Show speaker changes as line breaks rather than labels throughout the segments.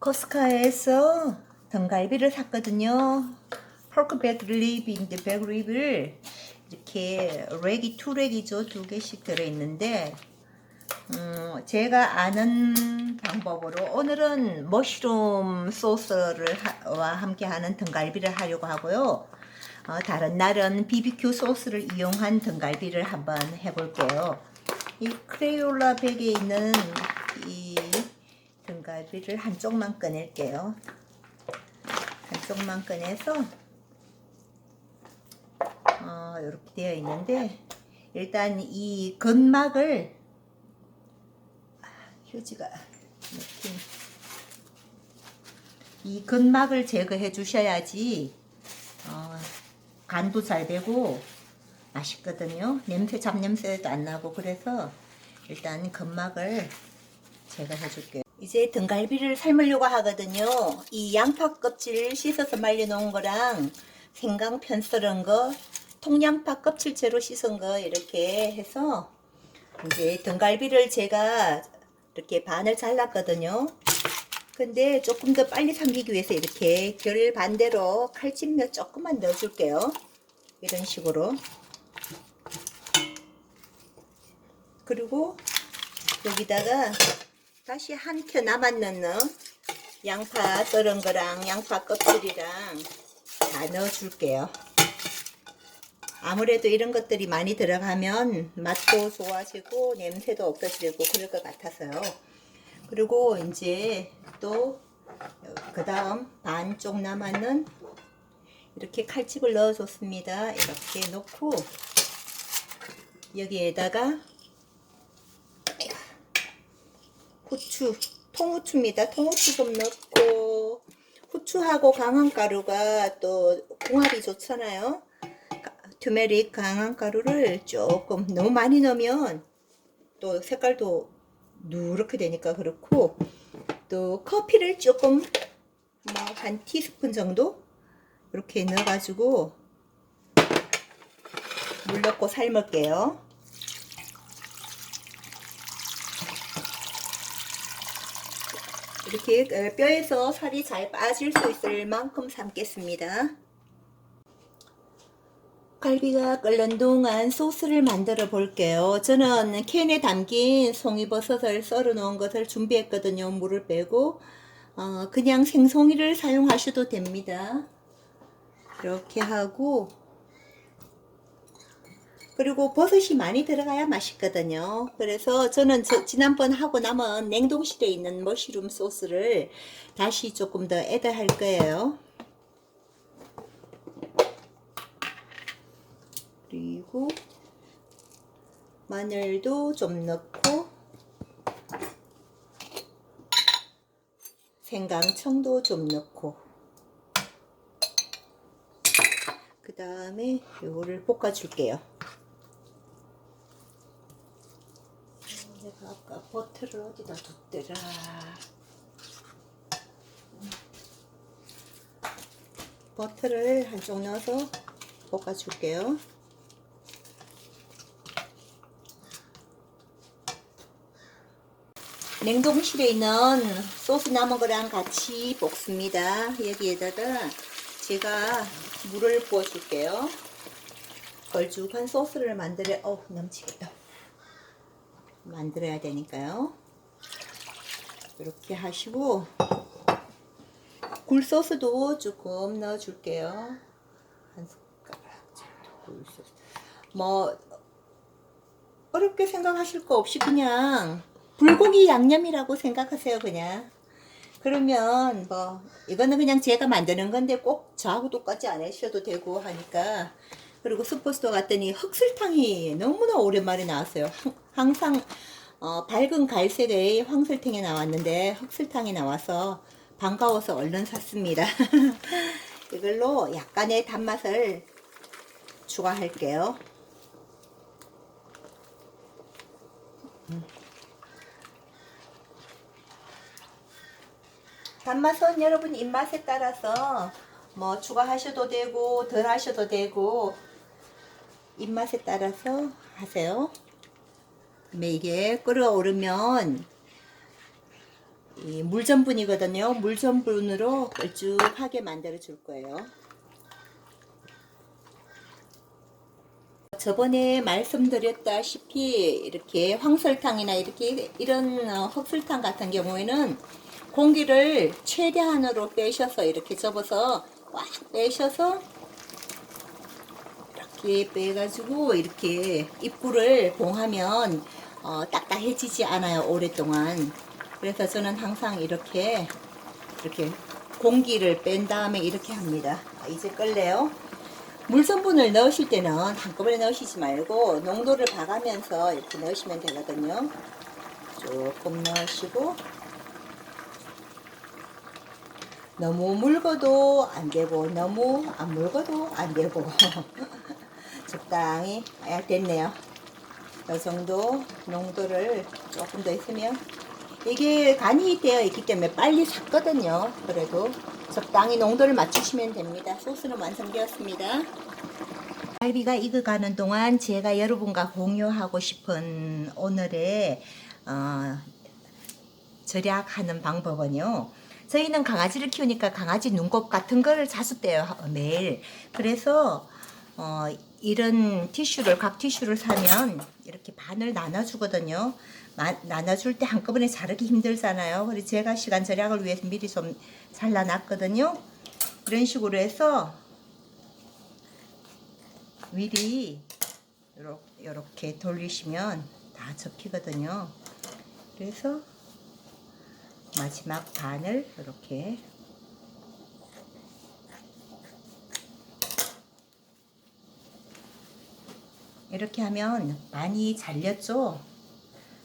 코스카에서 등갈비를 샀거든요. 포크 백 립인데 백 립을 이렇게 렉이 투 렉이죠. 두 개씩 들어있는데 음, 제가 아는 방법으로 오늘은 머쉬룸 소스를 하, 와 함께 하는 등갈비를 하려고 하고요. 어, 다른 날은 BBQ 소스를 이용한 등갈비를 한번 해볼게요. 이 크레올라 백에 있는 이 등갈비를 한쪽만 꺼낼게요. 한쪽만 꺼내서 어, 이렇게 되어 있는데 일단 이 근막을 아, 휴지가 느낌 이 근막을 제거해 주셔야지 어, 간도 잘 되고 맛있거든요. 냄새 잡냄새도 안 나고 그래서 일단 근막을 제거해 줄게요. 이제 등갈비를 삶으려고 하거든요. 이 양파 껍질 씻어서 말려 놓은 거랑 생강 편 썰은 거, 통양파 껍질째로 씻은 거 이렇게 해서 이제 등갈비를 제가 이렇게 반을 잘랐거든요. 근데 조금 더 빨리 삶기기 위해서 이렇게 결 반대로 칼집몇 조금만 넣어줄게요. 이런 식으로. 그리고 여기다가 다시 한 켜 남았는 양파 썰은 거랑 양파 껍질이랑 다 넣어줄게요. 아무래도 이런 것들이 많이 들어가면 맛도 좋아지고 냄새도 없어지고 그럴 것 같아서요. 그리고 이제 또 그 다음 반쪽 남았는 이렇게 칼집을 넣어줬습니다. 이렇게 넣고 여기에다가 후추, 통후추입니다. 통후추 좀 넣고 후추하고 강황가루가 또 궁합이 좋잖아요. 투메릭 강황가루를 조금 너무 많이 넣으면 또 색깔도 누렇게 되니까 그렇고 또 커피를 조금 뭐 한 티스푼 정도 이렇게 넣어가지고 물 넣고 삶을게요. 이렇게 뼈에서 살이 잘 빠질 수 있을 만큼 삶겠습니다. 갈비가 끓는 동안 소스를 만들어 볼게요. 저는 캔에 담긴 송이버섯을 썰어 놓은 것을 준비했거든요. 물을 빼고 어, 그냥 생송이를 사용하셔도 됩니다. 이렇게 하고 그리고 버섯이 많이 들어가야 맛있거든요. 그래서 저는 저 지난번 하고 남은 냉동실에 있는 머쉬룸 소스를 다시 조금 더 애드할 거예요. 그리고 마늘도 좀 넣고 생강청도 좀 넣고 그 다음에 이거를 볶아 줄게요. 내가 아까 버터를 어디다 뒀더라. 버터를 한쪽 넣어서 볶아 줄게요. 냉동실에 있는 소스 남은 거랑 같이 볶습니다. 여기에다가 제가 물을 부어 줄게요. 걸쭉한 소스를 만들어, 어 넘치겠다. 만들어야 되니까요. 이렇게 하시고 굴소스도 조금 넣어줄게요. 한 숟가락 정도 굴소스. 뭐 어렵게 생각하실 거 없이 그냥 불고기 양념이라고 생각하세요 그냥. 그러면 뭐 이거는 그냥 제가 만드는 건데 꼭 저하고 똑같지 않으셔도 되고 하니까 그리고 슈퍼스토어 갔더니 흑설탕이 너무나 오랜만에 나왔어요. 항상 어, 밝은 갈색의 황설탕이 나왔는데 흑설탕이 나와서 반가워서 얼른 샀습니다. 이걸로 약간의 단맛을 추가할게요. 음. 단맛은 여러분 입맛에 따라서 뭐 추가하셔도 되고 덜 하셔도 되고 입맛에 따라서 하세요. 그러면 이게 끓어오르면 이 물전분이거든요. 물전분으로 걸쭉하게 만들어 줄 거예요. 저번에 말씀드렸다시피 이렇게 황설탕이나 이렇게 이런 어, 흑설탕 같은 경우에는 공기를 최대한으로 빼셔서 이렇게 접어서 꽉 빼셔서 이렇게 빼가지고 이렇게 입구를 봉하면 어, 딱딱해지지 않아요 오랫동안. 그래서 저는 항상 이렇게 이렇게 공기를 뺀 다음에 이렇게 합니다. 아, 이제 끌래요? 물 성분을 넣으실 때는 한꺼번에 넣으시지 말고 농도를 봐가면서 이렇게 넣으시면 되거든요. 조금 넣으시고. 너무 묽어도 안 되고 너무 안 묽어도 안 되고. 적당히 아, 됐네요 이 정도 농도를 조금 더 있으면 이게 간이 되어 있기 때문에 빨리 삭거든요 그래도 적당히 농도를 맞추시면 됩니다 소스는 완성되었습니다 갈비가 익어가는 동안 제가 여러분과 공유하고 싶은 오늘의 어, 절약하는 방법은요. 저희는 강아지를 키우니까 강아지 눈곱 같은 거를 자주 떼요 매일. 그래서 어, 이런 티슈를 각 티슈를 사면 이렇게 반을 나눠주거든요. 마- 나눠줄 때 한꺼번에 자르기 힘들잖아요. 그래서 제가 시간 절약을 위해서 미리 좀 잘라놨거든요. 이런 식으로 해서 미리 요렇게 돌리시면 다 접히거든요. 그래서 마지막 반을 이렇게 이렇게 하면 반이 잘렸죠.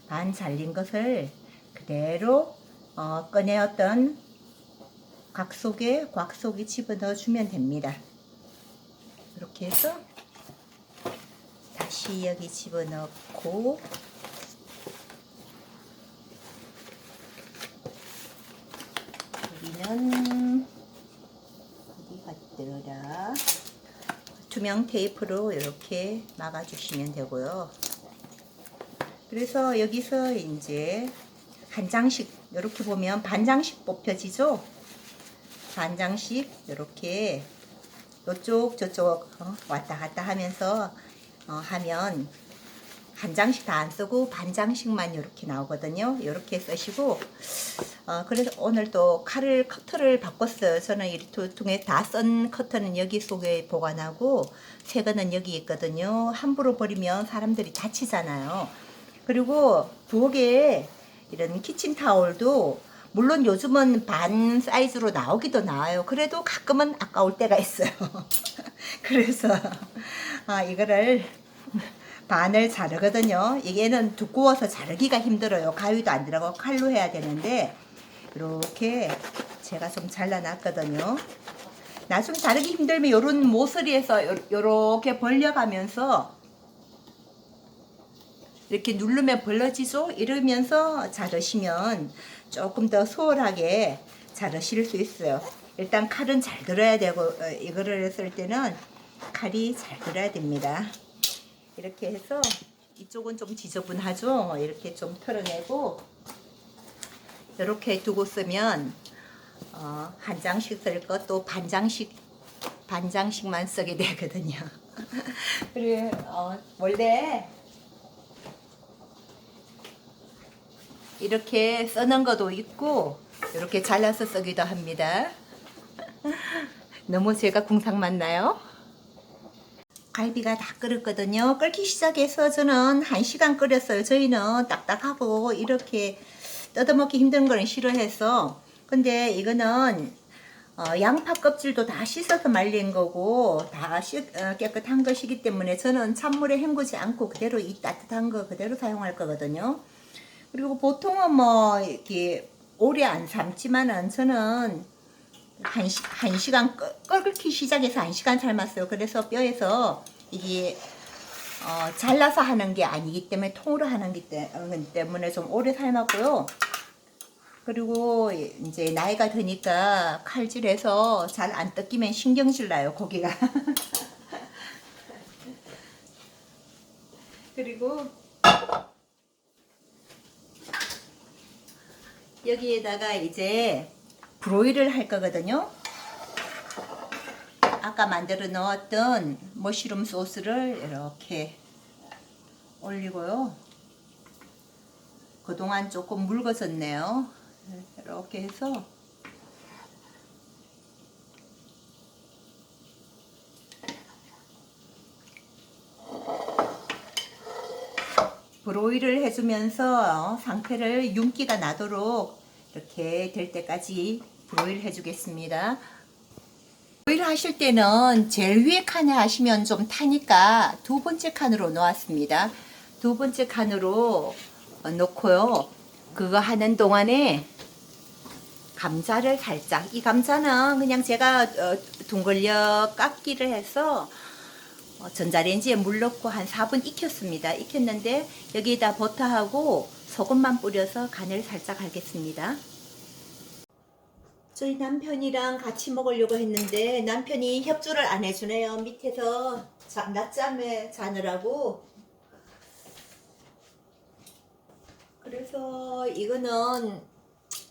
반 잘린 것을 그대로 어, 꺼내었던 각 속에 곽 속에 집어넣어 주면 됩니다. 이렇게 해서 다시 여기 집어넣고 여기는 어디 갔더라 투명 테이프로 이렇게 막아주시면 되고요. 그래서 여기서 이제 한 장씩 이렇게 보면 반 장씩 뽑혀지죠. 반 장씩 이렇게 요쪽 저쪽 어, 왔다 갔다 하면서 어, 하면 한 장씩 다 안 쓰고 반 장씩만 이렇게 나오거든요. 이렇게 쓰시고 어, 그래서 오늘 또 칼을 커터를 바꿨어요. 저는 이두 통에 다 쓴 커터는 여기 속에 보관하고 새 거는 여기 있거든요. 함부로 버리면 사람들이 다치잖아요. 그리고 부엌에 이런 키친 타올도 물론 요즘은 반 사이즈로 나오기도 나와요. 그래도 가끔은 아까울 때가 있어요. 그래서 아, 이거를 반을 자르거든요. 이게는 두꺼워서 자르기가 힘들어요. 가위도 안 들어가고 칼로 해야 되는데 이렇게 제가 좀 잘라놨거든요. 나중에 자르기 힘들면 요런 모서리에서 요- 요렇게 벌려가면서 이렇게 누르면 벌러지죠? 이러면서 자르시면 조금 더 수월하게 자르실 수 있어요. 일단 칼은 잘 들어야 되고 어, 이거를 했을 때는 칼이 잘 들어야 됩니다. 이렇게 해서 이쪽은 좀 지저분하죠? 이렇게 좀 털어내고 이렇게 두고 쓰면 어, 한 장씩 쓸 것도 반 장씩 반 장씩만 쓰게 되거든요. 그리고 어, 원래 이렇게 써는 것도 있고 이렇게 잘라서 쓰기도 합니다. 너무 제가 궁상 맞나요? 갈비가 다 끓었거든요. 끓기 시작해서 저는 1시간 끓였어요. 저희는 딱딱하고 이렇게 뜯어먹기 힘든 거는 싫어해서 근데 이거는 어, 양파 껍질도 다 씻어서 말린 거고 다 씻- 어, 깨끗한 것이기 때문에 저는 찬물에 헹구지 않고 그대로 이 따뜻한 거 그대로 사용할 거거든요. 그리고 보통은 뭐 이렇게 오래 안 삶지만은 저는 한, 시, 한 시간 끓- 끓기 시작해서 한 시간 삶았어요. 그래서 뼈에서 이게 어, 잘라서 하는 게 아니기 때문에 통으로 하는 게 때- 어, 때문에 좀 오래 삶았고요. 그리고 이제 나이가 드니까 칼질해서 잘 안 뜯기면 신경질 나요 고기가. 그리고 여기에다가 이제 브로이를 할 거거든요. 아까 만들어 넣었던 머쉬룸 소스를 이렇게 올리고요. 그동안 조금 묽어졌네요. 이렇게 해서 브로이를 해주면서 상태를 윤기가 나도록 이렇게 될 때까지 브로이를 해주겠습니다. 브로이를 하실 때는 제일 위에 칸에 하시면 좀 타니까 두 번째 칸으로 놓았습니다. 두 번째 칸으로 어, 놓고요. 그거 하는 동안에 감자를 살짝 이 감자는 그냥 제가 어, 둥글려 깎기를 해서 어, 전자레인지에 물 넣고 한 4분 익혔습니다. 익혔는데 여기에다 버터하고 소금만 뿌려서 간을 살짝 하겠습니다. 저희 남편이랑 같이 먹으려고 했는데 남편이 협조를 안 해주네요. 밑에서 자, 낮잠에 자느라고. 그래서 이거는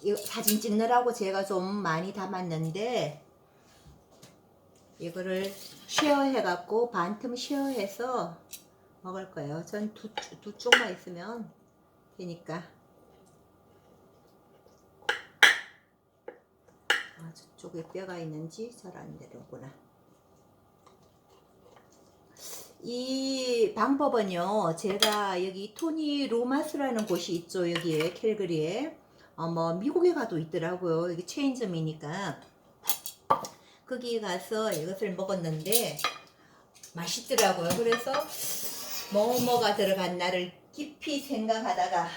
이거 사진 찍느라고 제가 좀 많이 담았는데 이거를 쉐어해갖고 반틈 쉐어해서 먹을 거예요. 전 두 두 쪽만 있으면 되니까. 저쪽에 뼈가 있는지 잘 안 되는구나. 이 방법은요, 제가 여기 토니 로마스라는 곳이 있죠, 여기에, 캘거리에. 어, 뭐, 미국에 가도 있더라고요. 여기 체인점이니까. 거기 가서 이것을 먹었는데, 맛있더라고요. 그래서, 뭐뭐가 들어간 나를 깊이 생각하다가,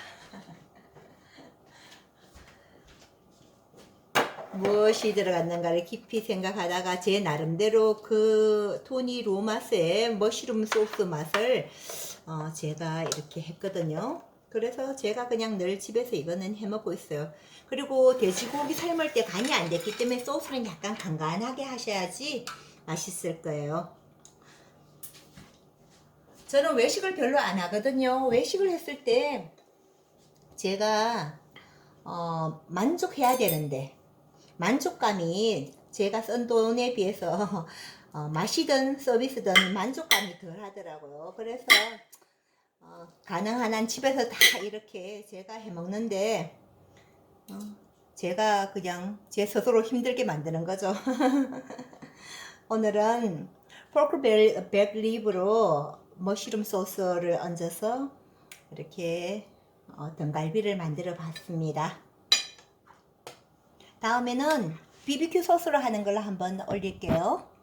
무엇이 들어갔는가를 깊이 생각하다가 제 나름대로 그 토니 로마스의 머쉬룸 소스 맛을 어, 제가 이렇게 했거든요. 그래서 제가 그냥 늘 집에서 이거는 해 먹고 있어요. 그리고 돼지고기 삶을 때 간이 안 됐기 때문에 소스는 약간 간간하게 하셔야지 맛있을 거예요. 저는 외식을 별로 안 하거든요. 외식을 했을 때 제가 어, 만족해야 되는데 만족감이 제가 쓴 돈에 비해서 어, 맛이든 서비스든 만족감이 덜 하더라고요. 그래서 어, 가능한 한 집에서 다 이렇게 제가 해 먹는데 어, 제가 그냥 제 스스로 힘들게 만드는 거죠. 오늘은 포크 백립으로 머쉬룸 소스를 얹어서 이렇게 어, 등갈비를 만들어 봤습니다. 다음에는 BBQ 소스로 하는 걸로 한번 올릴게요.